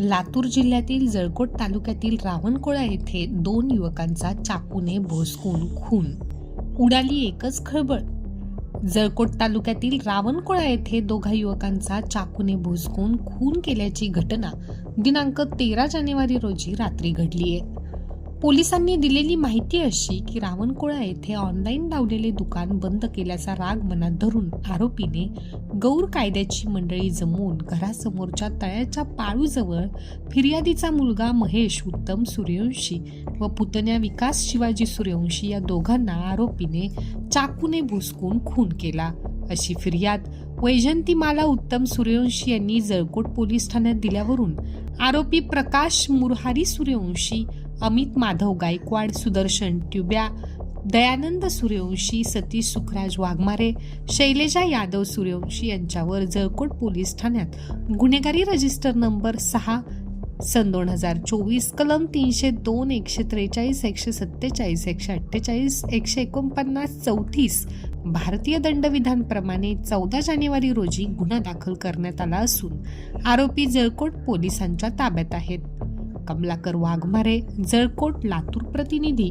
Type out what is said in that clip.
लातूर जिल्ह्यातील जळकोट तालुक्यातील रावणकोळा येथे दोन युवकांचा चाकूने भोसकून खून. उडाली एकच खळबळ. जळकोट तालुक्यातील रावणकोळा येथे दोघा युवकांचा चाकूने भोसकून खून केल्याची घटना दिनांक तेरा जानेवारी रोजी रात्री घडली आहे पोलिसांनी दिलेली माहिती अशी की रावणकोळा येथे ऑनलाईन लावलेले दुकान बंद केल्याचा राग मनात धरून आरोपीने गौर कायद्याची मंडळी जमवून घरासमोरच्या तळ्याच्या पाळूजवळ फिर्यादीचा मुलगा महेश उत्तम सूर्यवंशी व पुतण्या विकास शिवाजी सूर्यवंशी या दोघांना आरोपीने चाकूने भुसकून खून केला. अशी फिर्याद वैजंतीमाला उत्तम सूर्यवंशी यांनी जळकोट पोलीस ठाण्यात दिल्यावरून आरोपी प्रकाश मुरहारी सूर्यवंशी अमित माधव गायकवाड सुदर्शन ट्युब्या दयानंद सूर्यवंशी सतीश सुखराज वाघमारे शैलेजा यादव सूर्यवंशी यांच्यावर जळकोट पोलीस ठाण्यात गुन्हेगारी रजिस्टर नंबर सहा सन दोन हजार चोवीस कलम तीनशे दोन एकशे त्रेचाळीस एकशे सत्तेचाळीस एकशे अठ्ठेचाळीस एकशे एकोणपन्नास चौतीस भारतीय दंडविधानप्रमाणे चौदा जानेवारी रोजी गुन्हा दाखल करण्यात आला असून आरोपी जळकोट पोलिसांच्या ताब्यात आहेत. कमलाकर वाघमारे जळकोट लातूर प्रतिनिधी